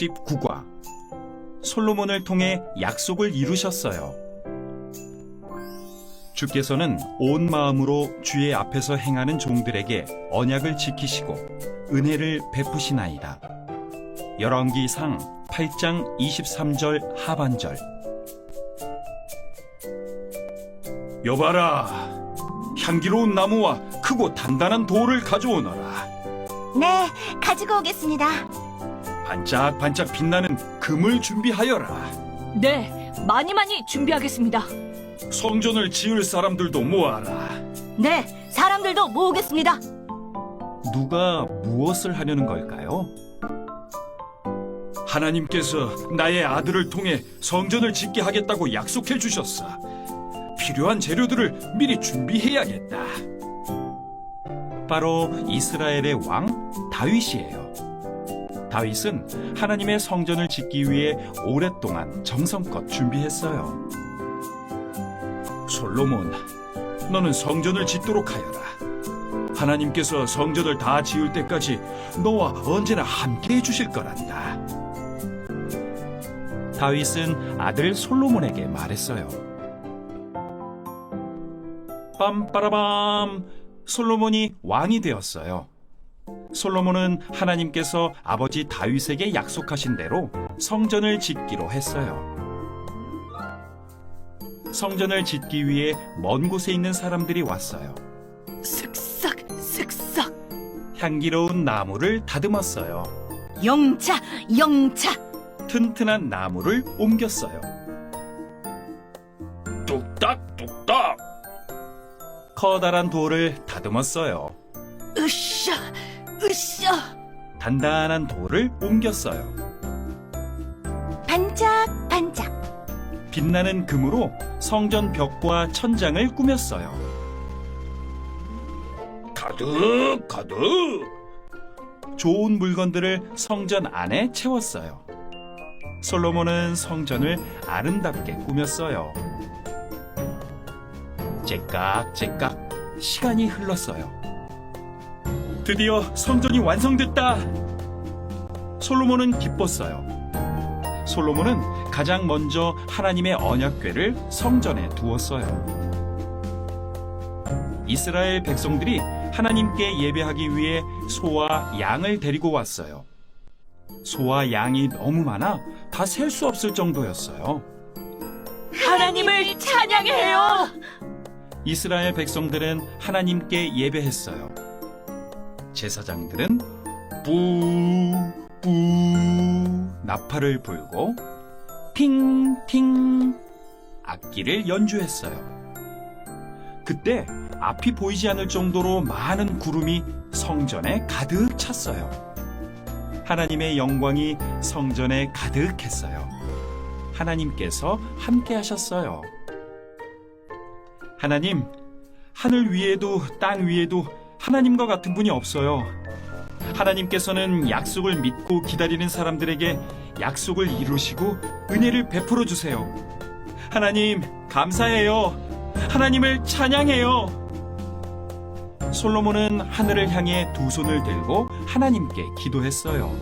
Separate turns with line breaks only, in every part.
29과 솔로몬을 통해 약속을 이루셨어요. 주께서는 온 마음으로 주의 앞에서 행하는 종들에게 언약을 지키시고 은혜를 베푸시나이다. 열왕기상 8장 23절 하반절 여봐라 향기로운 나무와 크고 단단한 돌을 가져오너라
네, 가지고 오겠습니다.
반짝반짝 빛나는 금을 준비하여라
네, 많이 많이 준비하겠습니다.
성전을 지을 사람들도 모아라
네, 사람들도 모으겠습니다.
누가 무엇을 하려는 걸까요? 하나님께서 나의 아들을 통해 성전을 짓게 하겠다고 약속해 주셨어. 필요한 재료들을 미리 준비해야겠다. 바로 이스라엘의 왕 다윗이에요. 다윗은 하나님의 성전을 짓기 위해 오랫동안 정성껏 준비했어요. 솔로몬, 너는 성전을 짓도록 하여라. 하나님께서 성전을 다 지을 때까지 너와 언제나 함께 해주실 거란다. 다윗은 아들 솔로몬에게 말했어요. 빰빠라밤! 솔로몬이 왕이 되었어요. 솔로몬은 하나님께서 아버지 다윗에게 약속하신 대로 성전을 짓기로 했어요. 성전을 짓기 위해 먼 곳에 있는 사람들이 왔어요.
슥싹, 슥싹.
향기로운 나무를 다듬었어요.
영차, 영차.
튼튼한 나무를 옮겼어요. 뚝딱 뚝딱. 커다란 돌을 다듬었어요.
으쌰, 으쌰.
단단한 돌을 옮겼어요.
반짝, 반짝.
빛나는 금으로 성전 벽과 천장을 꾸몄어요. 가득 가득. 좋은 물건들을 성전 안에 채웠어요. 솔로몬은 성전을 아름답게 꾸몄어요. 째깍째깍 시간이 흘렀어요. 드디어 성전이 완성됐다. 솔로몬은 기뻤어요. 솔로몬은 가장 먼저 하나님의 언약궤를 성전에 두었어요. 이스라엘 백성들이 하나님께 예배하기 위해 소와 양을 데리고 왔어요. 소와 양이 너무 많아 다 셀 수 없을 정도였어요.
하나님을 찬양해요.
이스라엘 백성들은 하나님께 예배했어요. 제사장들은 뿌, 뿌, 나팔을 불고 핑팅 악기를 연주했어요. 그때 앞이 보이지 않을 정도로 많은 구름이 성전에 가득 찼어요. 하나님의 영광이 성전에 가득했어요. 하나님께서 함께 하셨어요. 하나님, 하늘 위에도 땅 위에도 하나님과 같은 분이 없어요. 하나님께서는 약속을 믿고 기다리는 사람들에게 약속을 이루시고 은혜를 베풀어 주세요. 하나님, 감사해요. 하나님을 찬양해요. 솔로몬은 하늘을 향해 두 손을 들고 하나님께 기도했어요.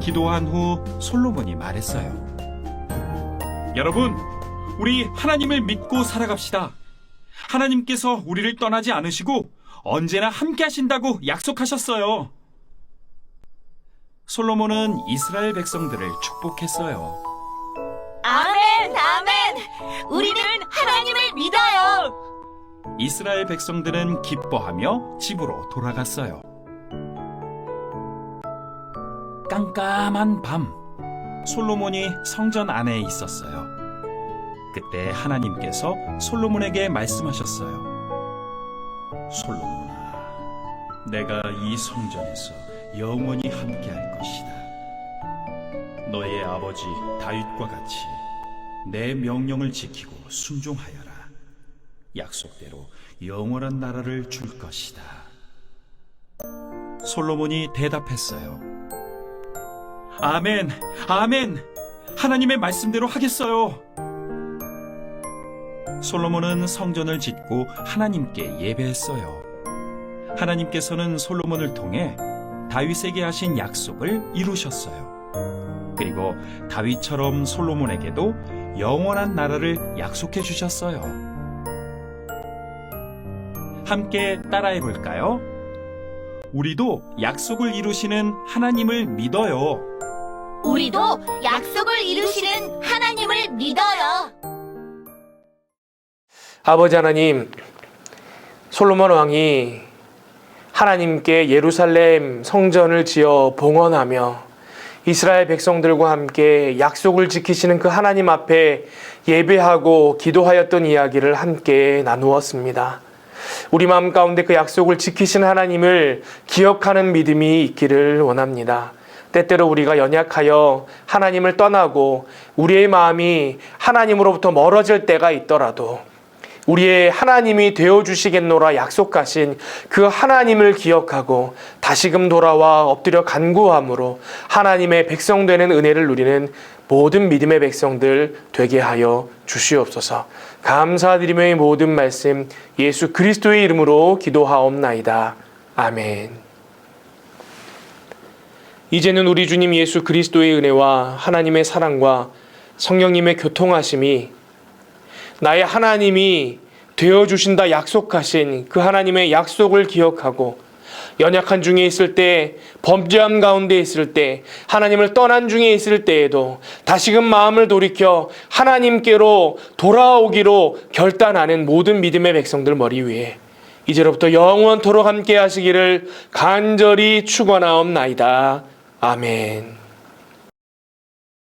기도한 후 솔로몬이 말했어요. 여러분, 우리 하나님을 믿고 살아갑시다. 하나님께서 우리를 떠나지 않으시고 언제나 함께 하신다고 약속하셨어요. 솔로몬은 이스라엘 백성들을 축복했어요.
아멘, 아멘. 우리는 하나님을 믿어요.
이스라엘 백성들은 기뻐하며 집으로 돌아갔어요. 깜깜한 밤, 솔로몬이 성전 안에 있었어요. 그때 하나님께서 솔로몬에게 말씀하셨어요. 솔로몬아, 내가 이 성전에서 영원히 함께할 것이다. 너의 아버지 다윗과 같이 내 명령을 지키고 순종하여라. 약속대로 영원한 나라를 줄 것이다. 솔로몬이 대답했어요. 아멘, 아멘. 하나님의 말씀대로 하겠어요. 솔로몬은 성전을 짓고 하나님께 예배했어요. 하나님께서는 솔로몬을 통해 다윗에게 하신 약속을 이루셨어요. 그리고 다윗처럼 솔로몬에게도 영원한 나라를 약속해 주셨어요. 함께 따라해 볼까요? 우리도 약속을 이루시는 하나님을 믿어요.
우리도 약속을 이루시는 하나님을 믿어요.
아버지 하나님, 솔로몬 왕이 하나님께 예루살렘 성전을 지어 봉헌하며 이스라엘 백성들과 함께 약속을 지키시는 그 하나님 앞에 예배하고 기도하였던 이야기를 함께 나누었습니다. 우리 마음 가운데 그 약속을 지키신 하나님을 기억하는 믿음이 있기를 원합니다. 때때로 우리가 연약하여 하나님을 떠나고 우리의 마음이 하나님으로부터 멀어질 때가 있더라도 우리의 하나님이 되어 주시겠노라 약속하신 그 하나님을 기억하고 다시금 돌아와 엎드려 간구함으로 하나님의 백성 되는 은혜를 누리는 모든 믿음의 백성들 되게 하여 주시옵소서. 감사드리며 이 모든 말씀 예수 그리스도의 이름으로 기도하옵나이다. 아멘. 이제는 우리 주님 예수 그리스도의 은혜와 하나님의 사랑과 성령님의 교통하심이 나의 하나님이 되어 주신다 약속하신 그 하나님의 약속을 기억하고 연약한 중에 있을 때, 범죄함 가운데 있을 때, 하나님을 떠난 중에 있을 때에도 다시금 마음을 돌이켜 하나님께로 돌아오기로 결단하는 모든 믿음의 백성들 머리 위에 이제로부터 영원토록 함께 하시기를 간절히 축원하옵나이다. 아멘.